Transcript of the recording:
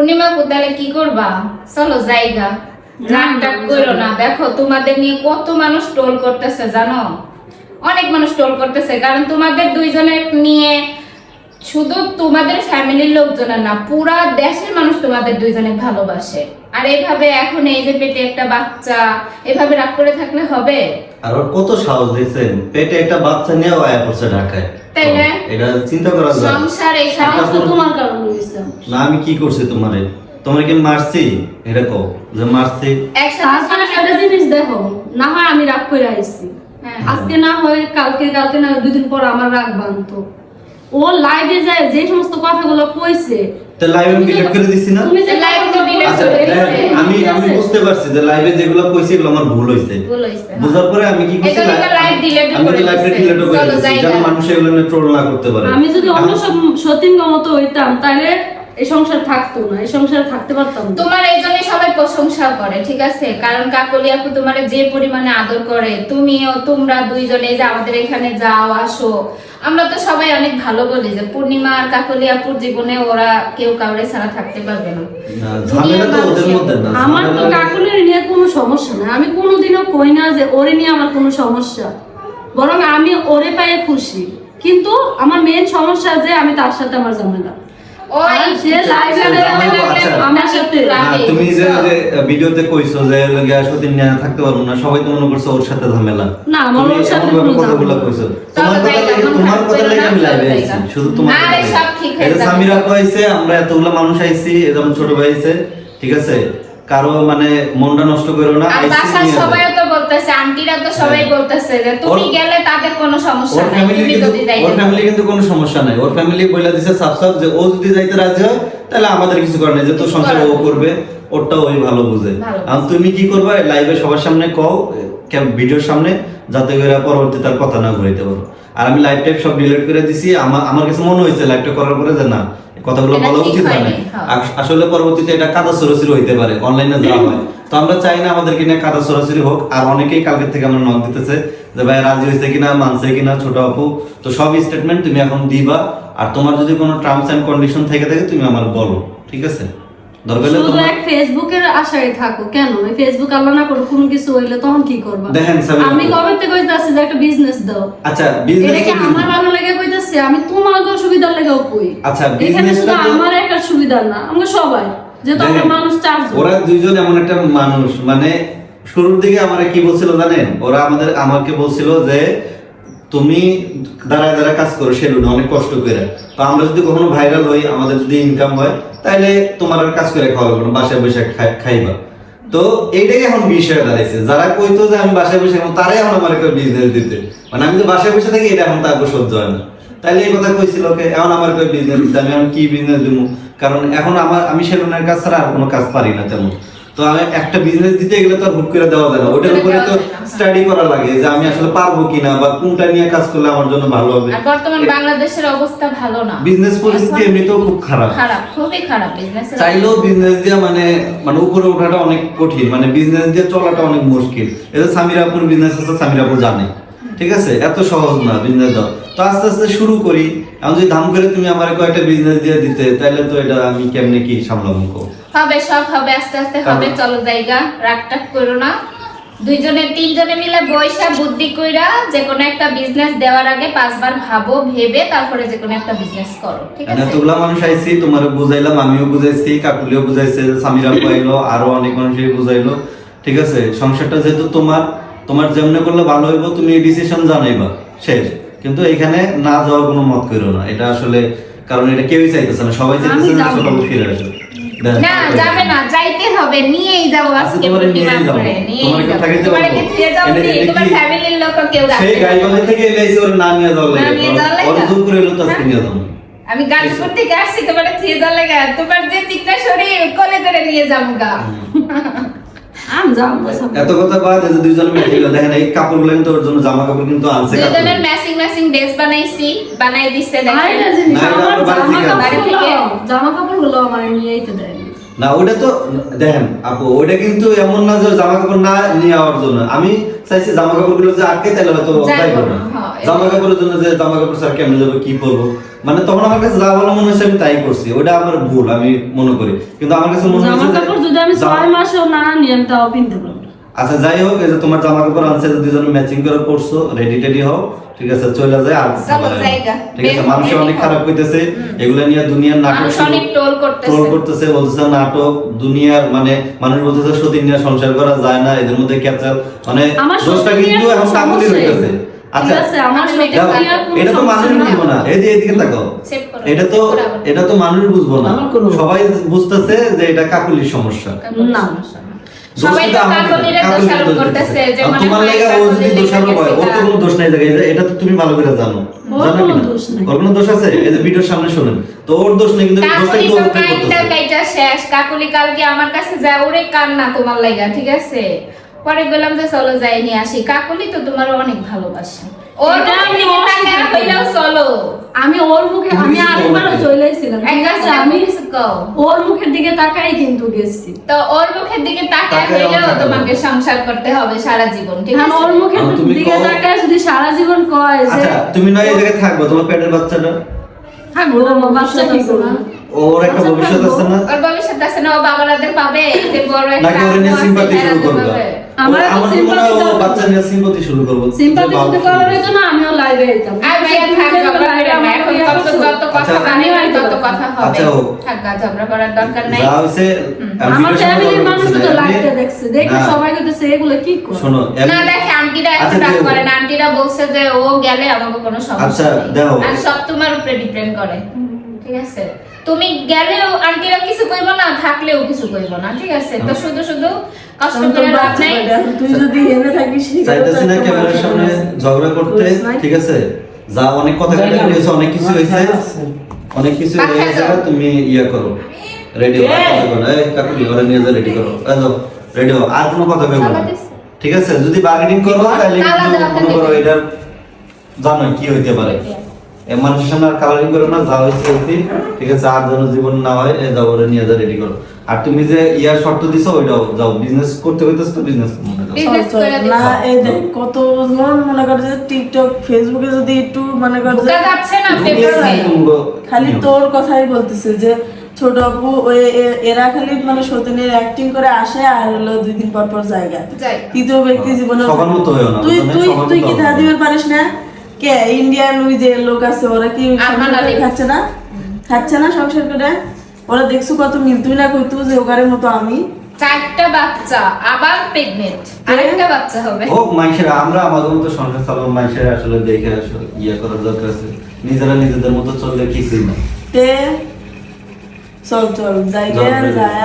পূর্ণিমা কোথালে কি করবা? চলো জায়গা। টাগ করো না। দেখো তোমাদের নিয়ে কত মানুষ টোল করতেছে জানো? অনেক মানুষ টোল করতেছে কারণ তোমাদের দুইজনের নিয়ে শুধু তোমাদের ফ্যামিলির লোকজনের না পুরা দেশের মানুষ তোমাদের দুইজনে ভালোবাসে। আর এইভাবে এখন এই যে পেটে একটা বাচ্চা এভাবে রাগ করে থাকলে হবে? আর ওর কত সাহস দিয়েছেন? পেটে একটা বাচ্চা নিয়ে আয়া পড়ছে ঢাকায়। তাই না? এটা চিন্তা করা যায়। সংসার এই সাহস তোমার কারণে হয়েছে। না আমি কি করছি তোমারে? তোমার কি মারছি? এটা কও যে মারছি। তারপরে একটা জিনিস দেখো না হয় আমি রাগ করে আইছি। হ্যাঁ। আজকে না হয় কালকে কালকে না হয় দুদিন পর আমার রাগ বানতো। ও লাইভে যায় যে সমস্ত কথাগুলো কইছে। তো লাইভে তুমি করে দিছি না? তুমি যে আচ্ছা দেখেন, দিছে। আমি আমি বুঝতে পারছি যে লাইভে যেগুলো কইছি এগুলো আমার ভুল হইছে। ভুল হইছে, হ্যাঁ। বুঝার পরে আমি কি করছি আমি তো লাইভে ডিলেট করে দিছি যেন মানুষ এগুলো ট্রোল না করতে পারে। আমি যদি অন্য সব সতীঙ্গ মতো হইতাম তাহলে এই সংসার থাকতো না এই সংসারে থাকতে পারতাম না। তোমার এই জন্য সবাই প্রশংসা করে ঠিক আছে? কারণ কাকলি আপু তোমার যে পরিমাণে আদর করে তুমিও তোমরা দুইজনে যে আমাদের এখানে যাও আসো। আমরা তো সবাই অনেক ভালো বলি যে পূর্ণিমা আর কাকলি আপুর জীবনে ওরা কেউ কাউরে ছাড়া থাকতে পারবে না। না, ঝামেলা তো ওদের মধ্যে না আমার তো কাকুলের নিয়ে কোনো সমস্যা নাই। আমি কোনোদিনও কই না যে ওরে নিয়ে আমার কোনো সমস্যা। বরং আমি ওরে পায়ে খুশি। কিন্তু আমার মেন সমস্যা যে আমি তার সাথে আমার ঝামেলা। ওই সে ঝামেলা আচ্ছা। আমার সাথে তুমি যে যে ভিডিওতে কইছো যে সতীন থাকতে পারব না সবাই তো মনে করছ ওর সাথে ঝামেলা না, আমার ওর সাথে কোনো কথাগুলো কইছো তোমার কথা লাগে তোমার কথা লাগে আমি লাইভে আইছি শুধু তোমার আরে, কথা লাগে। সব ঠিক হয়ে যাবে। সামিরা কইছে আমরা এতগুলো মানুষ আইছি যেমন ছোট ভাই আইছে ঠিক আছে কারও মানে মনটা নষ্ট করো না। সবাই বলতেছে আন্টিরা তো সবাই হ্যাঁ। বলতেছে যে তুমি গেলে তাদের কোনো সমস্যা নাই তুমি যদি যাইতে ওর ফ্যামিলি কিন্তু কোনো সমস্যা নাই। ওর ফ্যামিলি বইলা দিছে সাফ সাফ যে ও যদি যাইতে রাজি হয় তাহলে আমাদের কিছু করার নেই। যে তোর সংসার ও করবে ওরটা ওই ভালো বুঝে। আর তুমি কি করবা? লাইভে সবার সামনে কও ভিডিওর সামনে যাতে করে পরবর্তী তার কথা না ঘুরাইতে পারো। আর আমি লাইভ টাইপ সব ডিলিট করে দিছি। আমার আমার কাছে মনে হয়েছে লাইভটা করার পরে যে না কথাগুলো বলা উচিত হয়নি, হ্যাঁ। আসলে পরবর্তীতে এটা কাদা সরাসরি হইতে পারে অনলাইনে যাওয়া হয়। তো আমরা চাই না আমাদেরকে নিয়ে কাদা সরাসরি হোক আর অনেকেই কালকে থেকে আমরা নক দিতেছে যে ভাই রাজি হয়েছে কিনা মানছে কিনা ছোট আপু? তো সব স্টেটমেন্ট তুমি এখন দিবা আর তোমার যদি কোনো টার্মস এন্ড কন্ডিশন থেকে থাকে তুমি আমার বলো ঠিক আছে? দরকার হলে শুধু তোমার এক ফেসবুকের আশায় থাকো কেন? এই ফেসবুক আল্লাহ না করে কোনো কিছু হইলে তখন কি করবা? দেখেন, আমি কবে থেকে কইতাছি যে একটা বিজনেস দাও। আচ্ছা বিজনেস আমার লাগে কইতাছি আমি তোমার সুবিধার লেগেও কই। আচ্ছা, এখানে শুধু তো- আমার একার সুবিধা না আমরা সবাই। যেহেতু আমরা দেখেন, মানুষ চারজন। ওরা দুইজন এমন একটা মানুষ মানে শুরুর দিকে আমারে কি বলছিল জানেন? ওরা আমাদের আমাকে বলছিল যে তুমি দাঁড়ায় দাঁড়ায় কাজ করো সেলুনে অনেক কষ্ট করে। তো আমরা যদি কখনো ভাইরাল হই আমাদের যদি ইনকাম হয় তাহলে তোমার আর কাজ করে খাওয়া লাগবে বাসায় বসে খাইবা। তো এইটাই এখন বিষয় দাঁড়াইছে। যারা কইতো যে আমি বাসায় বসে খাব, তারাই এখন আমার একটা বিজনেস দিতে। মানে আমি তো বাসায় বসে থাকি এটা এখন তার সহ্য হয় না। তাইলে এই কথা কইছিল ওকে এখন আমার কই বিজনেস দিতে আমি এখন কি বিজনেস দিব কারণ এখন আমার আমি সেলুনের কাজ ছাড়া আর কোনো কাজ পারি না তেমন। তো আমি একটা বিজনেস দিতে গেলে তো হুট করে দেওয়া যায় না। ওটার উপরে তো। স্টাডি করা লাগে যে আমি আসলে পারব কিনা বা কোনটা নিয়ে কাজ করলে আমার জন্য ভালো হবে। আর বর্তমান বাংলাদেশের অবস্থা ভালো না। বিজনেস পরিস্থিতি এমনিতেও খুব খারাপ। খারাপ খুবই খারাপ বিজনেস চাইলেও বিজনেস দিয়ে মানে মানে উপরে ওঠাটা অনেক কঠিন। মানে বিজনেস দিয়ে চলাটা অনেক মুশকিল। এটা সামিরাপুর বিজনেস আছে সামিরাপুর জানে। ঠিক আছে? এত সহজ না বিজনেস দাও তো আস্তে আস্তে শুরু করি। এখন যদি দাম করে তুমি আমার কয়েকটা বিজনেস দিয়ে দিতে তাহলে তো এটা আমি কেমনে কি সামলাবো হবে সব হবে আস্তে আস্তে হবে চলো জায়গা রাগ টাগ করো না। দুইজনে তিনজনে মিলে বৈশা বুদ্ধি কইরা যে কোনো একটা বিজনেস দেওয়ার আগে পাঁচবার ভাবো ভেবে তারপরে যে কোনো একটা বিজনেস করো ঠিক আছে? এতগুলা মানুষ আইছি তোমার বুঝাইলাম আমিও বুঝাইছি কাকুলিও বুঝাইছে সামিরা পাইলো আরও অনেক মানুষই বুঝাইলো ঠিক আছে? সংসারটা যেহেতু তোমার তোমার যেমনে করলে ভালো হইব তুমি ডিসিশন জানাইবা শেষ। কিন্তু এখানে না যাওয়ার কোনো মত করো না। এটা আসলে কারণ এটা কেউই চাইতেছে না। সবাই চাইতেছে না। ছোট ফিরে আসো না যাবে না। যাইতে হবে। নিয়েই যাব আচ্ছা, আজকে। করে। তোমারে তোমারে? কি? তোমার ফ্যামিলির লোক কেউ সেই না। গাইবান্ধা থেকে এলাইছে ওর না নিয়ে যাওয়ার না নিয়ে যাওয়ার লাগে লাগে? ওর জোর করে এলো তো আজকে নিয়ে যাব। আমি গাজীপুর থেকে আসছি তোমার থিয়ে লাগে। তোমার যে তিকটা শরীর কোলে করে নিয়ে যাব গা। এত কথা বাদ এই দুইজন মিলে দেখেন এই কাপড়গুলো কিন্তু ওর জন্য জামা কাপড় কিন্তু আনছে কাপড়। ম্যাচিং ম্যাচিং ড্রেস বানাইছি বানাই দিচ্ছে দেখেন। না, জামা কাপড়গুলো কাপড়গুলো আমার ওটা তো দেখেন আপু ওটা কিন্তু এমন না যে জামা কাপড় না নিয়ে যাওয়ার জন্য। আমি চাইছি জামা কাপড়গুলো যে আটকে তাহলে হয়তো না। হ্যাঁ, জামা কাপড়ের জন্য যে জামা কাপড় স্যার কেমনে যাব কি করব? মানে তখন আমার কাছে যা ভালো মনে হচ্ছে আমি তাই করছি ওটা আমার ভুল আমি মনে করি। কিন্তু আমার কাছে মনে জামা হচ্ছে কাপড় যদি আমি ছয় মাসেও না নিয়ে আমি তাও কিনতে পারব আচ্ছা যাই হোক এই যে তোমার জামা কাপড় আনছে দুজন ম্যাচিং করে পরছো রেডি টেডি হও ঠিক আছে চলে যায় আর। ঠিক আছে মানুষ অনেক খারাপ কইতেছে এগুলো নিয়ে দুনিয়ার নাটক অনেক troll করতেছে। troll করতেছে বলতেছে নাটক দুনিয়ার মানে মানুষ বলতেছে সতীন নিয়ে সংসার করা যায় না এদের মধ্যে ক্যাপচার মানে আমার দোষটা কিন্তু এখন কাকুলি হইতেছে। নেই। আচ্ছা এটা তো মানুষ বুঝব না। এই যে এদিকে তাকাও। এটা তো Save করো। আবার। এটা তো মানুষ বুঝব না। সবাই বুঝতেছে যে এটা কাকুলির সমস্যা। না। সবাই দোষ তো কিন্তু আমাদের, কাকলিরে কাকলির দোষারোপ দোষ করতেছে দিতেছে। যে আর মনে তোমার লেগে ও যদি দোষারোপ হয়, ওর তো কোনো দোষ নাই জায়গায়। এটা- এটা তো তুমি ভালো করে জানো। ওর জানো কোনো দোষ ওর কোনো দোষ আছে? এই যে ভিডিওর সামনে শোনেন। তো ওর দোষ নেই কিন্তু দোষটা কিন্তু তো করতেছে শেষ। কাকুলি কালকে আমার কাছে যায় ওরে কান্না তোমার লাগা ঠিক আছে? পরে বললাম যে চলো যাই নিয়ে আসি। কাকলি তো তোমার অনেক ভালোবাসে। ওর চলো। আমি মুখে আমি আরেকবারও চলে এসেছিলাম আমি মুখের দিকে তাকাই কিন্তু গেছি। তো ওর মুখের দিকে তাকায় তাকায় হইলেও তোমাকে সংসার করতে হবে সারা জীবন ঠিক আছে? ওর মুখের দিকে তাকায় যদি সারা জীবন কয় যে আচ্ছা তুমি নয় এই জায়গায় থাকব। তোমার পেটের বাচ্চাটা? থাকব বাচ্চা কি করব ওর একটা আচ্ছা, ভবিষ্যৎ আছে না? ওর ভবিষ্যৎ আছে না ও বাবারাদের পাবে যে বড় একটা নাকি ওর নিয়ে সিম্পাথি শুরু করবে? আমার আমার তো তো মনে হয় ও বাচ্চা নিয়ে সিম্পাথি শুরু করব। সিম্পাথি যে বাবা যদি শুরু করার করবে। আমিও লাইভে যেতাম। আর ভাইয়া থাক ঝগড়া করে না। এখন তত তত কথা আচ্ছা। বানিয়ে তত কথা হবে। আচ্ছা, ও- থাক ঝগড়া করার দরকার নাই। যা হইছে আমার ফ্যামিলির মানুষ তো লাইভে দেখছে। দেখে সবাই কইতেছে এগুলো কি করে? শোনো না দেখে আন্টিরা এত আচ্ছা, রাগ দেখো। করে। না আন্টিরা বলছে যে ও গেলে আমাকে কোনো আচ্ছা, সমস্যা দেখো। আর সব তোমার উপরে ডিপেন্ড করে। ঠিক আছে? তুমি গেলেও আন্টিরা কিছু কইব না থাকলেও কিছু কইব না ঠিক আছে? তো শুধু শুধু কষ্ট করে লাভ নাই। তুই যদি এনে থাকিস সেখানে না ক্যামেরার সামনে ঝগড়া করতে ঠিক আছে? যা অনেক কথা যাই কাটাকাটি না। হয়েছে অনেক কিছু হয়েছে অনেক কিছু হয়ে তুমি ইয়া করো। রেডি হও কথা করো এই কাকুলি ওরা নিয়ে যা রেডি করো। এই যাও রেডি হও আর কোনো কথা না। ঠিক আছে? যদি বার্গেনিং করো তাহলে কিন্তু মনে করো এটার জানো কি হইতে পারে। মানুষের সামনে আর কালারিং করো না যা হয়েছে ঠিক আছে আর যেন জীবন না হয় এই যাও ওরা নিয়ে যা রেডি করো। আর তুমি যে ইয়ার শর্ত দিছো ওইটাও যাও। বিজনেস করতে হইতেছে তো বিজনেস মনে যাও Business চল, চল। করে দিছো। না এই দেখ কতজন মনে করে যে টিকটক ফেসবুকে যদি একটু মনে করে যে যাচ্ছে না ঢুকে পেপারে তুমগো খালি তোর কথাই বলতেছে যে ছোট আপু এরা খালি মানে সতীনের অ্যাক্টিং করে আসে আর হলো দুই দিন পর পর জায়গা তৃতীয় ব্যক্তি জীবনে সবার মতো হয়েও না, তুই তুই তুই কি না। পারিস না? কে? ইন্ডিয়ান ওই যে লোক আছে ওরা কি। খাচ্ছে না? খাচ্ছে না সংসার করে? ওরা দেখছ কত মিল তুই না কইতু যে ওগারের মতো আমি। চারটা বাচ্চা আবার প্রেগনেন্ট আরেকটা বাচ্চা হবে। হোক মানুষের আমরা আমাদের মতো সংসার মানুষের আসলে দেখে আসলে ইয়ে করার দরকার আছে। নিজেরা নিজেদের মতো চললে কিছুই না তে চল চল যাই যায়